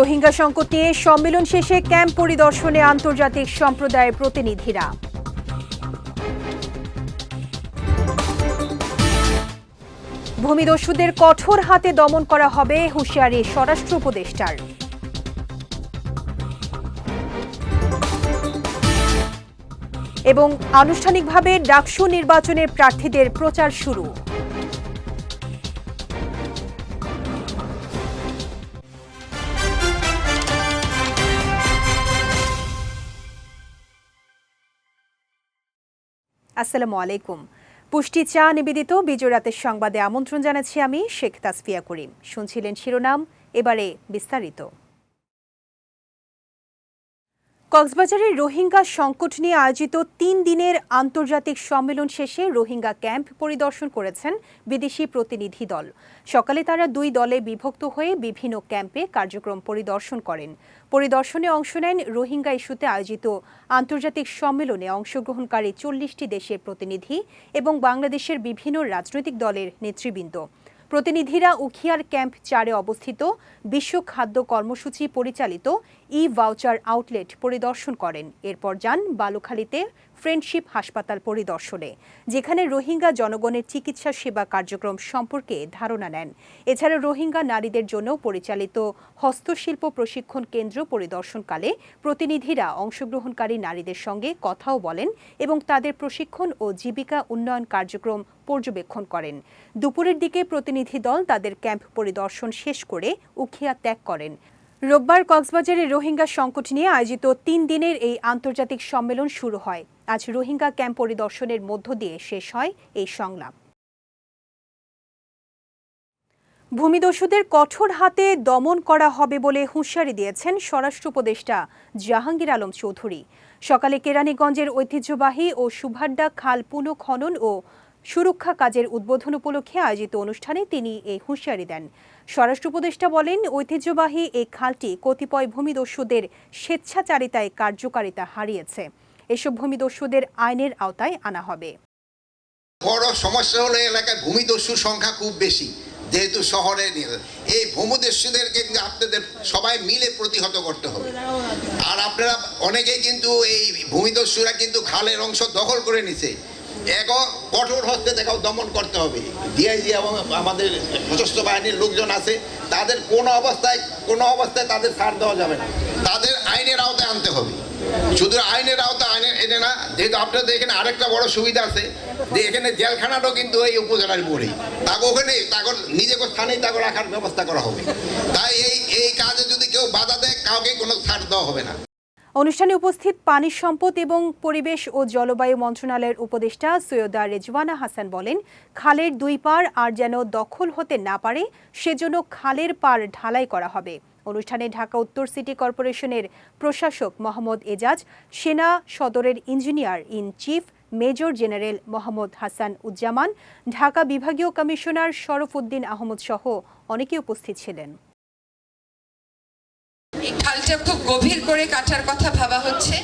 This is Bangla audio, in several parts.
রোহিঙ্গা সংকট নিয়ে সম্মেলন শেষে ক্যাম্প পরিদর্শনে আন্তর্জাতিক সম্প্রদায়ের প্রতিনিধিরা। ভূমিদস্যুদের কঠোর হাতে দমন করা হবে হুঁশিয়ারি স্বরাষ্ট্র উপদেষ্টার। এবং আনুষ্ঠানিকভাবে ডাকসু নির্বাচনের প্রার্থীদের প্রচার শুরু। আসসালামু আলাইকুম। পুষ্টি চা নিবেদিত বিজয় রাতের সংবাদে আমন্ত্রণ জানাচ্ছি আমি শেখ তাসফিয়া করিম। শুনছিলেন শিরোনাম, এবারে বিস্তারিত। কক্সবাজারের রোহিঙ্গা সংকট নিয়ে আয়োজিত তিন দিনের আন্তর্জাতিক সম্মেলন শেষে রোহিঙ্গা ক্যাম্প পরিদর্শন করেছেন বিদেশি প্রতিনিধি দল। সকালে তারা দুই দলে বিভক্ত হয়ে বিভিন্ন ক্যাম্পে কার্যক্রম পরিদর্শন করেন। পরিদর্শনে অংশ নেন রোহিঙ্গা ইস্যুতে আয়োজিত আন্তর্জাতিক সম্মেলনে অংশগ্রহণকারী চল্লিশটি দেশের প্রতিনিধি এবং বাংলাদেশের বিভিন্ন রাজনৈতিক দলের নেতৃবৃন্দ। প্রতিনিধিরা উখিয়ার ক্যাম্প চারে অবস্থিত বিশ্ব খাদ্য কর্মসূচি পরিচালিত ই ভাউচার আউটলেট পরিদর্শন করেন। এরপর যান বালুখালীতে ফ্রেন্ডশিপ হাসপাতাল পরিদর্শনে, যেখানে রোহিঙ্গা জনগণের চিকিৎসা সেবা কার্যক্রম সম্পর্কে ধারণা নেন। এছাড়া রোহিঙ্গা নারীদের জন্য পরিচালিত হস্তশিল্প প্রশিক্ষণ কেন্দ্র পরিদর্শনকালে প্রতিনিধিরা অংশগ্রহণকারী নারীদের সঙ্গে কথাও বলেন এবং তাদের প্রশিক্ষণ ও জীবিকা উন্নয়ন কার্যক্রম পর্যবেক্ষণ করেন। দুপুরের দিকে প্রতিনিধি দল তাদের ক্যাম্প পরিদর্শন শেষ করে উখিয়া ত্যাগ করেন। রোববার কক্সবাজারে রোহিঙ্গা সংকট নিয়ে আয়োজিত তিন দিনের এই আন্তর্জাতিক সম্মেলন শুরু হয়। আজ রোহিঙ্গা ক্যাম্প পরিদর্শনের মধ্য দিয়ে শেষ হয় এই সংলাপ। ভূমিদস্যুদের কঠোর হাতে দমন করা হবে বলে হুঁশিয়ারি দিয়েছেন স্বরাষ্ট্র উপদেষ্টা জাহাঙ্গীর আলম চৌধুরী। সকালে কেরানীগঞ্জের ঐতিহ্যবাহী ও সুভাড্ডা খাল পুনঃখনন ও সুরক্ষা কাজের উদ্বোধন উপলক্ষে আয়োজিত অনুষ্ঠানে তিনি এই হুঁশিয়ারি দেন। স্বরাষ্ট্র উপদেষ্টা বলেন, ঐতিহ্যবাহী এই খালটি কতিপয় ভূমিদস্যুদের স্বেচ্ছাচারিতায় কার্যকারিতা হারিয়েছে। এসব ভূমিদস্যুদের আইনের আওতায় আনা হবে। বড় সমস্যা হলো এলাকায় ভূমিদস্যুর সংখ্যা খুব বেশি, যেহেতু শহরে এই ভূমিদস্যুদেরকে কিন্তু আপনাদের সবাই মিলে প্রতিহত করতে হবে। আর আপনারা অনেকেই কিন্তু এই ভূমিদস্যুরা কিন্তু খালের অংশ দখল করে নিছে। এক কঠোর হস্তে দেখাও দমন করতে হবে। ডিআইজি এবং আমাদের সশস্ত্র বাহিনীর লোকজন আছে, তাদের কোনো অবস্থায় কোনো অবস্থায় তাদের ছাড় দেওয়া যাবে না। তাদের আইনের আওতায় আনতে হবে। শুধু আইনের আওতায় আইনের এনে না, যেহেতু আপনাদের এখানে আরেকটা বড় সুবিধা আছে, যে এখানে জেলখানাটাও কিন্তু এই উপজেলার পরেই তাকে ওখানে, তাকে নিজেকে স্থানেই তাকে রাখার ব্যবস্থা করা হবে। তাই এই এই কাজে যদি কেউ বাধা দেয়, কাউকে কোনো ছাড় দেওয়া হবে না। অনুষ্ঠানে উপস্থিত পানি সম্পদ এবং পরিবেশ ও জলবায়ু মন্ত্রণালয়ের উপদেষ্টা সৈয়দা রেজওয়ানা হাসান বলেন, খালের দুই পার আর যেন দখল হতে না পারে, সেজন্য খালের পার ঢালাই করা হবে। অনুষ্ঠানে ঢাকা উত্তর সিটি কর্পোরেশনের প্রশাসক মোহাম্মদ এজাজ, সেনা সদরের engineer in chief major general Mohammad Hasan Uzzaman, Dhaka বিভাগীয় কমিশনার শরফ উদ্দিন আহমদ সহ অনেকে উপস্থিত ছিলেন। খালটা খুব গভীর করে কাটার কথা ভাবা হচ্ছে।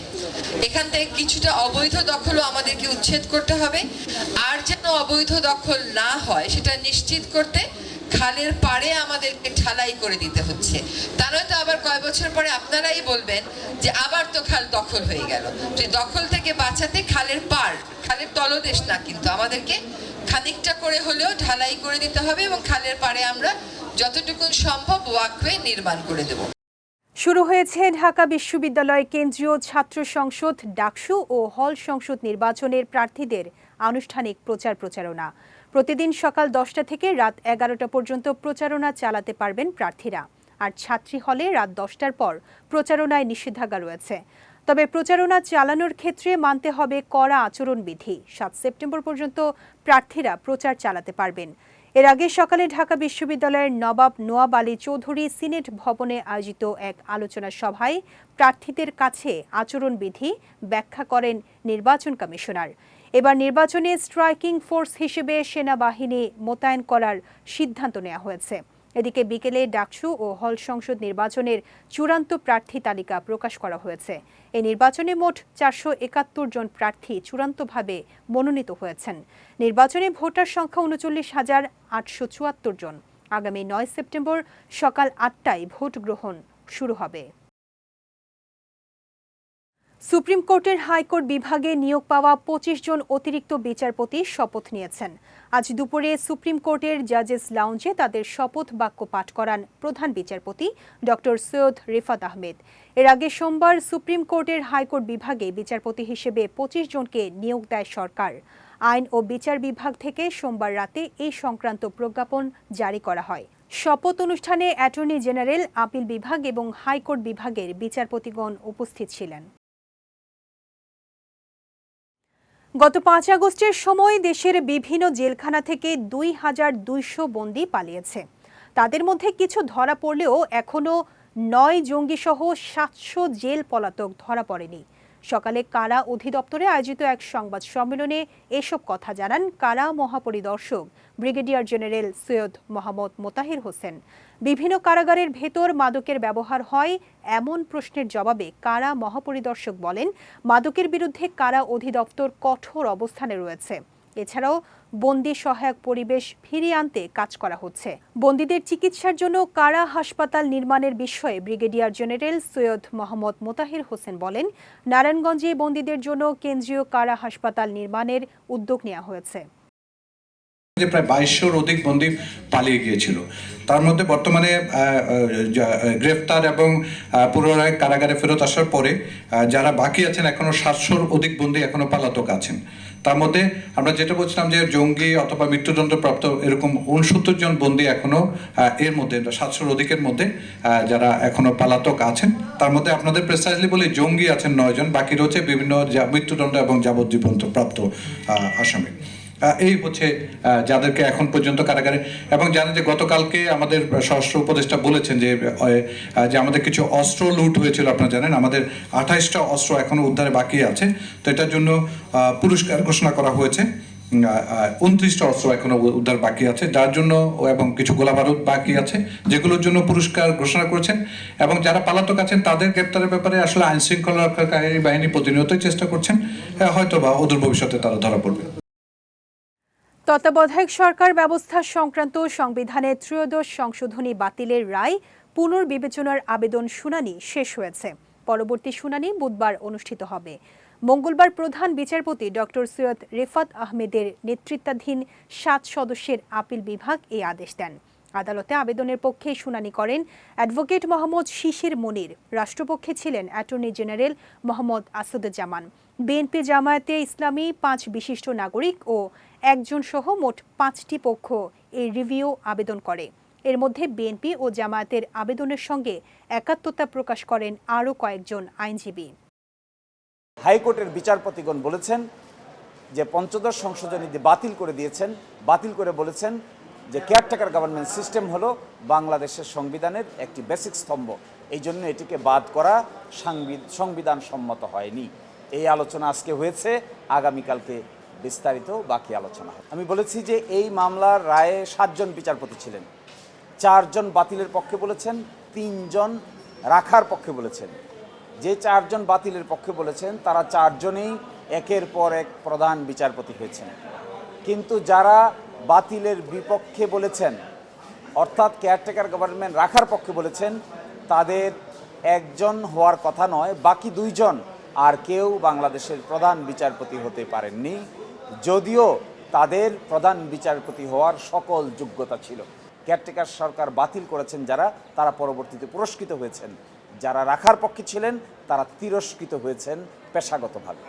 এখান থেকে কিছুটা অবৈধ দখলও আমাদেরকে উচ্ছেদ করতে হবে। আর যেন অবৈধ দখল না হয়, সেটা নিশ্চিত করতে খালের পাড়ে আমাদেরকে ঢালাই করে দিতে হচ্ছে। তা নয়তো আবার কয় বছর পরে আপনারাই বলবেন যে আবার তো খাল দখল হয়ে গেল। যে দখল থেকে বাঁচাতে খালের পাড়, খালের তলদেশ না কিন্তু, আমাদেরকে খানিকটা করে হলেও ঢালাই করে দিতে হবে এবং খালের পাড়ে আমরা যতটুকু সম্ভব ওয়াকওয়ে নির্মাণ করে দেবো। শুরু হয়েছে ঢাকা বিশ্ববিদ্যালয় কেন্দ্রীয় ছাত্র সংসদ, ডাকসু ও হল সংসদ নির্বাচনের প্রার্থীদের আনুষ্ঠানিক প্রচার প্রচারণা। প্রতিদিন সকাল দশটা থেকে রাত এগারোটা পর্যন্ত প্রচারণা চালাতে পারবেন প্রার্থীরা। আর ছাত্রী হলে রাত দশটার পর প্রচারণায় নিষেধাজ্ঞা রয়েছে। তবে প্রচারণা চালানোর ক্ষেত্রে মানতে হবে কড়া আচরণবিধি। সাত সেপ্টেম্বর পর্যন্ত প্রার্থীরা প্রচার চালাতে পারবেন। এর আগে সকালে ঢাকা বিশ্ববিদ্যালয়ের নবাব নোয়াব আলী চৌধুরী সিনেট ভবনে আয়োজিত এক আলোচনা সভায় প্রার্থীদের কাছে আচরণবিধি ব্যাখ্যা করেন নির্বাচন কমিশনার। এবার নির্বাচনে স্ট্রাইকিং ফোর্স হিসেবে সেনাবাহিনী মোতায়েন করার সিদ্ধান্ত নেওয়া হয়েছে। এদিকে বিকেলে ডাকসু ও হল সংসদ নির্বাচনের চূড়ান্ত প্রার্থী তালিকা প্রকাশ করা হয়েছে। এই নির্বাচনে মোট চারশো একাত্তর জন প্রার্থী চূড়ান্তভাবে মনোনীত হয়েছেন। নির্বাচনে ভোটার সংখ্যা উনচল্লিশ হাজার আটশো চুয়াত্তর জন। আগামী নয় সেপ্টেম্বর সকাল আটটায় ভোট গ্রহণ শুরু হবে। সুপ্রিম কোর্টের হাইকোর্ট বিভাগে নিয়োগ পাওয়া পঁচিশ জন অতিরিক্ত বিচারপতি শপথ নিয়েছেন। আজ দুপুরে সুপ্রিম কোর্টের জাজেস লাউঞ্জে তাদের শপথ বাক্য পাঠ করান প্রধান বিচারপতি ডক্টর সৈয়দ রিফাত আহমেদ। এর আগে সোমবার সুপ্রিম কোর্টের হাইকোর্ট বিভাগে বিচারপতি হিসেবে পঁচিশ জনকে নিয়োগ দেয় সরকার। আইন ও বিচার বিভাগ থেকে সোমবার রাতে এই সংক্রান্ত প্রজ্ঞাপন জারি করা হয়। শপথ অনুষ্ঠানে অ্যাটর্নি জেনারেল, আপিল বিভাগ এবং হাইকোর্ট বিভাগের বিচারপতিগণ উপস্থিত ছিলেন। গত পাঁচ আগস্টের সময় দেশের বিভিন্ন জেলখানা থেকে দুই হাজার দুইশো বন্দি পালিয়েছে। তাদের মধ্যে কিছু ধরা পড়লেও এখনও নয় জঙ্গিসহ সাতশো জেল পলাতক ধরা পড়েনি। সকালে কারা অধিদপ্তরে আয়োজিত এক সংবাদ সম্মেলনে এসব কথা জানান কারা মহাপরিদর্শক, ব্রিগেডিয়ার জেনারেল সৈয়দ মোহাম্মদ মোতাহির হোসেন। বিভিন্ন কারাগারের ভেতর মাদকের ব্যবহার হয় এমন প্রশ্নের জবাবে কারা মহাপরিদর্শক বলেন, মাদকের বিরুদ্ধে কারা অধিদপ্তর কঠোর অবস্থানে রয়েছে। এছাড়াও বন্দি সহায়ক পরিবেশ ফিরিয়ে আনতে কাজ করা হচ্ছে। বন্দীদের চিকিৎসার জন্য কারা হাসপাতাল নির্মাণের বিষয়ে ব্রিগেডিয়ার জেনারেল সৈয়দ মোহাম্মদ মোতাহির হোসেন বলেন, নারায়ণগঞ্জে বন্দীদের জন্য কেন্দ্রীয় কারা হাসপাতাল নির্মাণের উদ্যোগ নেওয়া হয়েছে। যে প্রায় বাইশশোর অধিক বন্দী পালিয়ে গিয়েছিল। তার মধ্যে বর্তমানে গ্রেফতার এবং পুনরায় কারাগারে ফেরত আসার পরে যারা বাকি আছেন এখনও সাতশোর অধিক বন্দী এখনও পালাতক আছেন। তার মধ্যে আমরা যেটা বলছিলাম যে জঙ্গি অথবা মৃত্যুদণ্ডপ্রাপ্ত এরকম উনসত্তর জন বন্দী এখনও আহ, এর মধ্যে সাতশোর অধিকের মধ্যে যারা এখনও পালাতক আছেন। তার মধ্যে আপনাদের প্রেসাইজলি বলি জঙ্গি আছেন নয় জন বাকি রয়েছে বিভিন্ন মৃত্যুদণ্ড এবং যাবজ্জীবন প্রাপ্ত আসামি। এই হচ্ছে যাদেরকে এখন পর্যন্ত কারাগারে, এবং জানেন যে গতকালকে আমাদের স্বরাষ্ট্র উপদেষ্টা বলেছেন যে যে আমাদের কিছু অস্ত্র লুট হয়েছিল, আপনারা জানেন, আমাদের আঠাইশটা অস্ত্র এখনও উদ্ধারে বাকি আছে, তো এটার জন্য পুরস্কার ঘোষণা করা হয়েছে উনত্রিশটা অস্ত্র এখনও উদ্ধার বাকি আছে, যার জন্য এবং কিছু গোলা বারুদ বাকি আছে, যেগুলোর জন্য পুরস্কার ঘোষণা করেছেন, এবং যারা পালাতক আছেন, তাদের গ্রেপ্তারের ব্যাপারে আসলে আইন শৃঙ্খলা রক্ষাকারী বাহিনী প্রতিনিয়তই চেষ্টা করছেন হয়তো বা অদূর ভবিষ্যতে তারা ধরা পড়বে। তত্ত্বাবধায়ক সরকার ব্যবস্থা সংক্রান্ত সংবিধানের ত্রয়োদশ সংশোধনী বাতিলের রায় পুনর্বিবেচনার আবেদন শুনানি শেষ হয়েছে। পরবর্তী শুনানি বুধবার অনুষ্ঠিত হবে। মঙ্গলবার প্রধান বিচারপতি ডক্টর সৈয়দ রেফাত আহমেদের নেতৃত্বাধীন সাত সদস্যের আপিল বিভাগ এই আদেশ দেন। আদালতে আবেদনের পক্ষে শুনানি করেন অ্যাডভোকেট মোহাম্মদ শিশির মনির। রাষ্ট্রপক্ষে ছিলেন attorney general Mohammad Asaduzzaman. BNP Jamaate Islami পাঁচ বিশিষ্ট নাগরিক ও একজন সহ মোট পাঁচটি পক্ষ এই রিভিউ আবেদন করে। এর মধ্যে বিএনপি ও জামায়াতের আবেদনের সঙ্গে একাত্মতা প্রকাশ করেন আরও কয়েকজন আইনজীবী। হাইকোর্টের বিচারপতিগণ বলেছেন যে পঞ্চদশ সংশোধনী দিয়ে বাতিল করে দিয়েছেন, বাতিল করে বলেছেন যে কেয়ারটেকার গভর্নমেন্ট সিস্টেম হলো বাংলাদেশের সংবিধানের একটি বেসিক স্তম্ভ। এই জন্য এটিকে বাদ করা সাংবি- সংবিধান সম্মত হয়নি। এই আলোচনা আজকে হয়েছে, আগামীকালকে বিস্তারিত বাকি আলোচনা আমি বলেছি যে এই মামলার রায়ে সাতজন বিচারপতি ছিলেন। চারজন বাতিলের পক্ষে বলেছেন, তিনজন রাখার পক্ষে বলেছেন। যে চারজন বাতিলের পক্ষে বলেছেন, তারা চারজনেই একের পর এক প্রধান বিচারপতি হয়েছেন। কিন্তু যারা বাতিলের বিপক্ষে বলেছেন, অর্থাৎ কেয়ারটেকার গভর্নমেন্ট রাখার পক্ষে বলেছেন, তাদের একজন হওয়ার কথা নয়, বাকি দুইজন আর কেউ বাংলাদেশের প্রধান বিচারপতি হতে পারেননি। যদিও তাদের প্রধান বিচারপতি হওয়ার সকল যোগ্যতা ছিল। কেয়ারটেকার সরকার বাতিল করেছেন যারা, তারা পরবর্তীতে পুরস্কৃত হয়েছেন। যারা রাখার পক্ষে ছিলেন, তারা তিরস্কৃত হয়েছেন পেশাগতভাবে।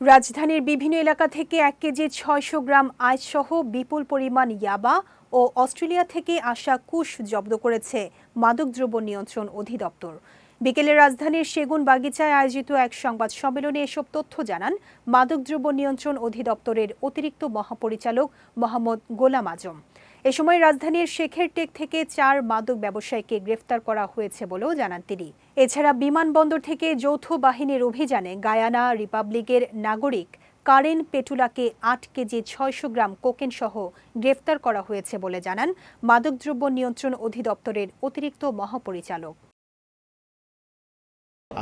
রাজধানীর বিভিন্ন এলাকা থেকে এক কেজি ছয়শো গ্রাম আইসসহ বিপুল পরিমাণ ইয়াবা ও অস্ট্রেলিয়া থেকে আসা কুশ জব্দ করেছে মাদকদ্রব্য নিয়ন্ত্রণ অধিদপ্তর। বিকেলে রাজধানীর সেগুন বাগিচায় আয়োজিত এক সংবাদ সম্মেলনে এসব তথ্য জানান মাদকদ্রব্য নিয়ন্ত্রণ অধিদপ্তরের অতিরিক্ত মহাপরিচালক মোহাম্মদ গোলাম আজম। এ সময় রাজধানীর শেখের টেক থেকে চার মাদক ব্যবসায়ীকে গ্রেফতার করা হয়েছে বলেও জানান তিনি। এছাড়া বিমানবন্দর থেকে যৌথ বাহিনীর অভিযানে গায়ানা রিপাবলিকের নাগরিক কারেন পেটুলাকে আট কেজি ছয়শো গ্রাম কোকেন সহ গ্রেফতার করা হয়েছে বলে জানান মাদকদ্রব্য নিয়ন্ত্রণ অধিদপ্তরের অতিরিক্ত মহাপরিচালক।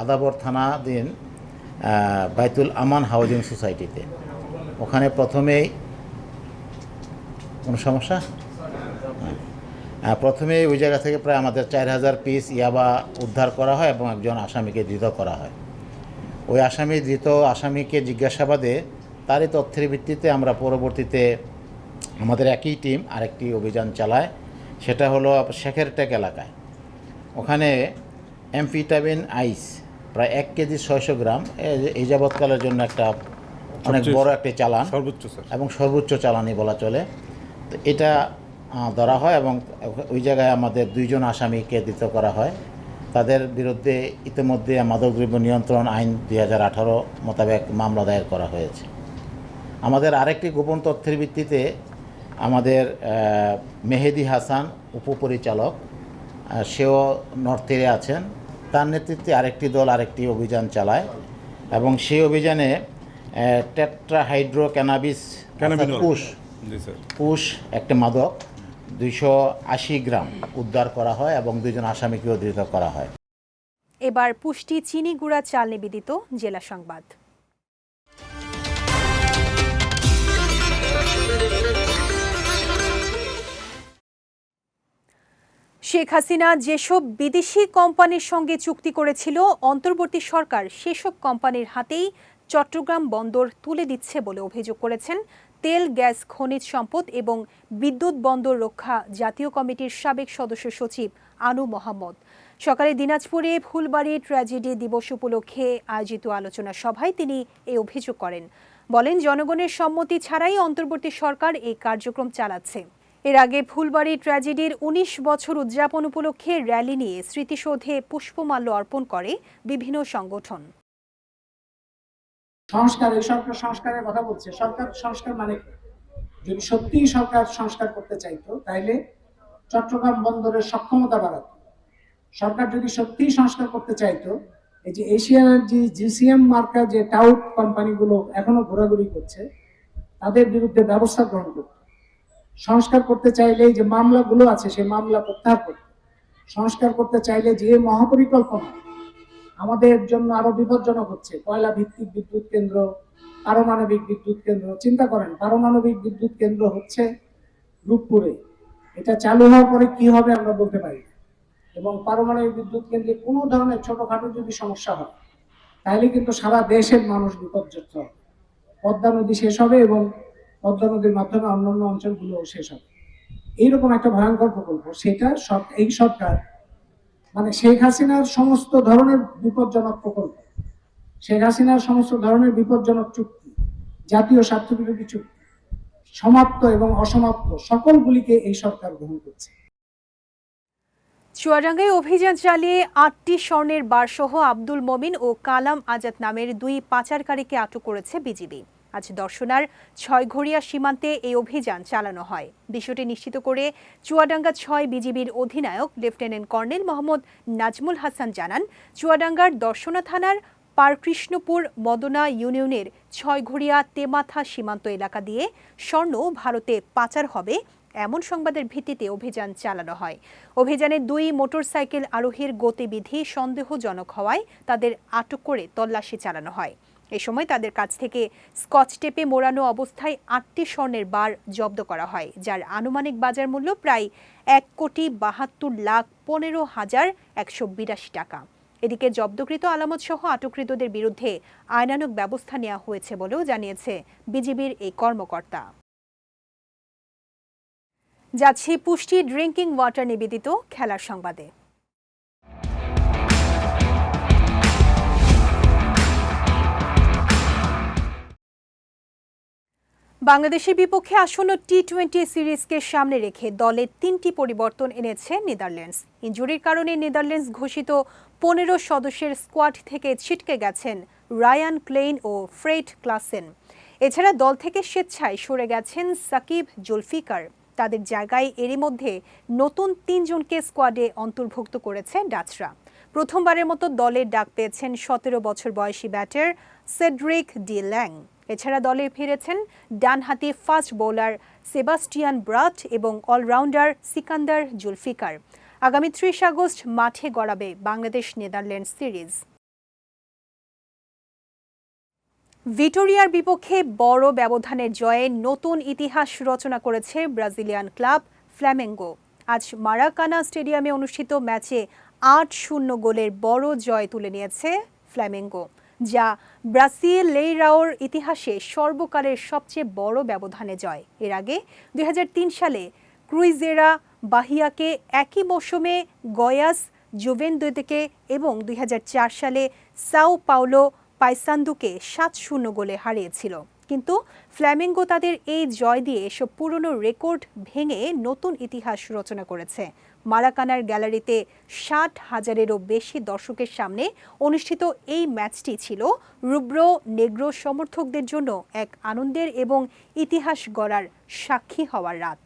আদাবর থানাধীন আহ, বাইতুল আমান হাউজিং সোসাইটিতে। ওখানে প্রথমেই কোনো সমস্যা? হ্যাঁ। প্রথমে ওই জায়গা থেকে প্রায় আমাদের চার হাজার পিস ইয়াবা উদ্ধার করা হয় এবং একজন আসামিকে ধৃত করা হয়। ওই আসামি ধৃত আসামিকে জিজ্ঞাসাবাদে তারই তথ্যের ভিত্তিতে আমরা পরবর্তীতে আমাদের একই টিম আরেকটি অভিযান চালায় সেটা হলো শেখের টেক এলাকায়। ওখানে এমফিটামিন আইস প্রায় এক কেজি ছয়শো গ্রাম। এই যাবৎকালের জন্য একটা অনেক বড় একটি চালান। সর্বোচ্চ এবং সর্বোচ্চ চালানি বলা চলে। তো এটা ধরা হয় এবং ওই জায়গায় আমাদের দুইজন আসামিকে দিত করা হয়। তাদের বিরুদ্ধে ইতিমধ্যে মাদকদ্রব্য নিয়ন্ত্রণ আইন দুই হাজার আঠারো মোতাবেক মামলা দায়ের করা হয়েছে। আমাদের আরেকটি গোপন তথ্যের ভিত্তিতে আমাদের মেহেদি হাসান উপপরিচালক সেও নর্থেরে আছেন। তার নেতৃত্বে আরেকটি দল আরেকটি অভিযান চালায় এবং সেই অভিযানে টেট্রাহাইড্রো ক্যানাবিস পুষ পুষ জি স্যার। একটা মাদক দুইশো আশি গ্রাম উদ্ধার করা হয় এবং দুজন আসামিকে ধৃত করা হয়। এবার পুষ্টি চিনি গুঁড়া চাল নিবেদিত জেলা সংবাদ। শেখ হাসিনা যেসব বিদেশি কোম্পানির সঙ্গে চুক্তি করেছিল, অন্তর্বর্তী সরকার সেসব কোম্পানির হাতেই চট্টগ্রাম বন্দর তুলে দিচ্ছে বলে অভিযোগ করেছেন। তেল, গ্যাস, খনিজ সম্পদ এবং বিদ্যুৎ বন্দর রক্ষা জাতীয় কমিটির সাবেক সদস্য সচিব আনু মোহাম্মদ। সকালে দিনাজপুরে ফুলবাড়ি ট্র্যাজেডি দিবস উপলক্ষে আয়োজিত আলোচনা সভায় তিনি এই অভিযোগ করেন। বলেন, জনগণের সম্মতি ছাড়াই অন্তর্বর্তী সরকার এই কার্যক্রম চালাচ্ছে। এর আগে ফুলবাড়ি ট্র্যাজেডির ১৯ বছর উদযাপন উপলক্ষে র্যালি নিয়ে স্মৃতিসৌধে পুষ্পমাল্য অর্পণ করে বিভিন্ন সংগঠন। সংস্কার, এই সরকার সংস্কারের কথা বলছে। সরকার সংস্কার মানে যদি সত্যিই সরকার সংস্কার করতে চাইতো, তাইলে চট্টগ্রাম বন্দরের সক্ষমতা বাড়াতো। সরকার যদি সত্যিই সংস্কার করতে চাইতো, এই যে এশিয়ার যে জিসিএম মার্কা যে টাউট কোম্পানিগুলো এখনও ঘোরাঘুরি করছে, তাদের বিরুদ্ধে ব্যবস্থা গ্রহণ করত। সংস্কার করতে চাইলে যে মামলাগুলো আছে, সেই মামলা প্রত্যাহার করত। সংস্কার করতে চাইলে যে মহাপরিকল্পনা আমাদের জন্য আরও বিপজ্জনক হচ্ছে, কয়লা ভিত্তিক বিদ্যুৎ কেন্দ্র, পারমাণবিক বিদ্যুৎ কেন্দ্র, চিন্তা করেন, পারমাণবিক বিদ্যুৎ কেন্দ্র হচ্ছে রূপপুরে। এটা চালু হওয়ার পরে কি হবে আমরা বলতে পারি এবং পারমাণবিক বিদ্যুৎ কেন্দ্রে কোনো ধরনের ছোটখাটো যদি সমস্যা হয়, তাহলে কিন্তু সারা দেশের মানুষ বিপর্যস্ত হবে। পদ্মা নদী শেষ হবে এবং পদ্মা নদীর মাধ্যমে অন্যান্য অঞ্চলগুলো শেষ হবে। এইরকম একটা ভয়ঙ্কর প্রকল্প, সেটা সব, এই সরকার মানে শেখ হাসিনার সমস্ত ধরনের বিপজ্জনক প্রকল্প, শেখ হাসিনার সমস্ত ধরনের বিপজ্জনক চুক্তি, জাতীয় স্বার্থ বিরোধী চুক্তি, সমাপ্ত এবং অসমাপ্ত সকলগুলিকে এই সরকার গ্রহণ করছে। চুয়াডাঙ্গায় অভিযান চালিয়ে আটটি স্বর্ণের বারসহ আব্দুল মমিন ও কালাম আজাদ নামের দুই পাচারকারীকে আটক করেছে বিজিবি। আজ দর্শনার ছয়ঘড়িয়া সীমান্তে এই অভিযান চালানো হয়। বিষয়টি নিশ্চিত করে চুয়াডাঙ্গা ছয় বিজিবির অধিনায়ক লেফটেন্যান্ট কর্নেল মোহাম্মদ নাজমুল হাসান জানান, চুয়াডাঙ্গার দর্শনা থানার পারকৃষ্ণপুর মদনা ইউনিয়নের ছয়ঘড়িয়া তেমাথা সীমান্ত এলাকা দিয়ে স্বর্ণ ভারতে পাচার হবে এমন সংবাদের ভিত্তিতে অভিযান চালানো হয়। অভিযানে দুই মোটরসাইকেল আরোহীর গতিবিধি সন্দেহজনক হওয়ায় তাদের আটক করে তল্লাশি চালানো হয়। এ সময় তাদের কাছ থেকে স্কচ টেপে মোড়ানো অবস্থায় আটটি স্বর্ণের বার জব্দ করা হয়, যার আনুমানিক বাজার মূল্য প্রায় এক কোটি বাহাত্তর লাখ পনেরো হাজার একশো বিরাশি টাকা। এদিকে জব্দকৃত আলামত সহ আটককৃতদের বিরুদ্ধে আইনানুগ ব্যবস্থা নেওয়া হয়েছে বলেও জানিয়েছে বিজিবির এই কর্মকর্তা। যাচ্ছি পুষ্টি ড্রিঙ্কিং ওয়াটার নিবেদিত খেলার সংবাদে। বাংলাদেশের বিপক্ষে আসন্ন টি টোয়েন্টি সিরিজকে সামনে রেখে দলে তিনটি পরিবর্তন এনেছে নেদারল্যান্ডস। ইঞ্জুরির কারণে নেদারল্যান্ডস ঘোষিত পনেরো সদস্যের স্কোয়াড থেকে ছিটকে গেছেন রায়ান ক্লেইন ও ফ্রেড ক্লাসেন। এছাড়া দল থেকে স্বেচ্ছায় সরে গেছেন সাকিব জুলফিকার। তাদের জায়গায় এরই মধ্যে নতুন তিনজনকে স্কোয়াডে অন্তর্ভুক্ত করেছে ডাচরা। প্রথমবারের মতো দলের ডাক পেয়েছেন সতেরো বছর বয়সী ব্যাটার সেড্রিক ডি ল্যাং। এছাড়া দলে ফিরেছেন ডানহাতি ফাস্ট বোলার সেবাস্টিয়ান ব্রাট এবং অলরাউন্ডার সিকান্দার জুলফিকার। আগামী ত্রিশ আগস্ট মাঠে গড়াবে বাংলাদেশ নেদারল্যান্ড সিরিজ। ভিটোরিয়ার বিপক্ষে বড় ব্যবধানের জয়ে নতুন ইতিহাস রচনা করেছে ব্রাজিলিয়ান ক্লাব ফ্ল্যামেঙ্গো। আজ মারাকানা স্টেডিয়ামে অনুষ্ঠিত ম্যাচে আট শূন্য গোলের বড় জয় তুলে নিয়েছে ফ্ল্যামেঙ্গো, যা ব্রাসিল লেইরাওর ইতিহাসে সর্বকালের সবচেয়ে বড় ব্যবধানে জয়। এর আগে দুই হাজার তিন সালে ক্রুইজেরা বাহিয়াকে একই মৌসুমে গয়াস জুভেনদোতেকে এবং দুই হাজার চার সালে সাও পাওলো পাইসান্দুকে সাত শূন্য গোলে হারিয়েছিল। কিন্তু ফ্ল্যামিঙ্গো তাদের এই জয় দিয়ে এসব পুরনো রেকর্ড ভেঙে নতুন ইতিহাস রচনা করেছে। মারাকানার গ্যালারিতে ষাট হাজারেরও বেশি দর্শকের সামনে অনুষ্ঠিত এই ম্যাচটি ছিল রুব্রো নেগ্রো সমর্থকদের জন্য এক আনন্দের এবং ইতিহাস গড়ার সাক্ষী হওয়ার রাত।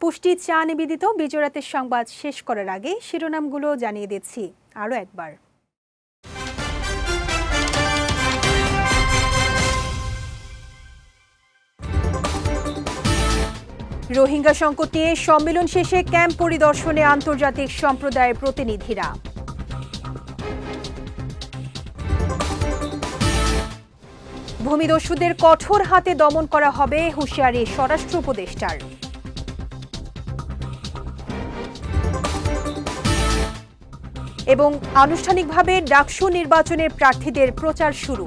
পুষ্টি চা নিবেদিত বিজয়রাতের সংবাদ শেষ করার আগে শিরোনামগুলো জানিয়ে দিচ্ছি আরও একবার। রোহিঙ্গা সংকট নিয়ে সম্মেলন শেষে ক্যাম্প পরিদর্শনে আন্তর্জাতিক সম্প্রদায়ের প্রতিনিধিরা। ভূমিদস্যুদের কঠোর হাতে দমন করা হবে হুঁশিয়ারি স্বরাষ্ট্র উপদেষ্টার। এবং আনুষ্ঠানিকভাবে ডাকসু নির্বাচনের প্রার্থীদের প্রচার শুরু।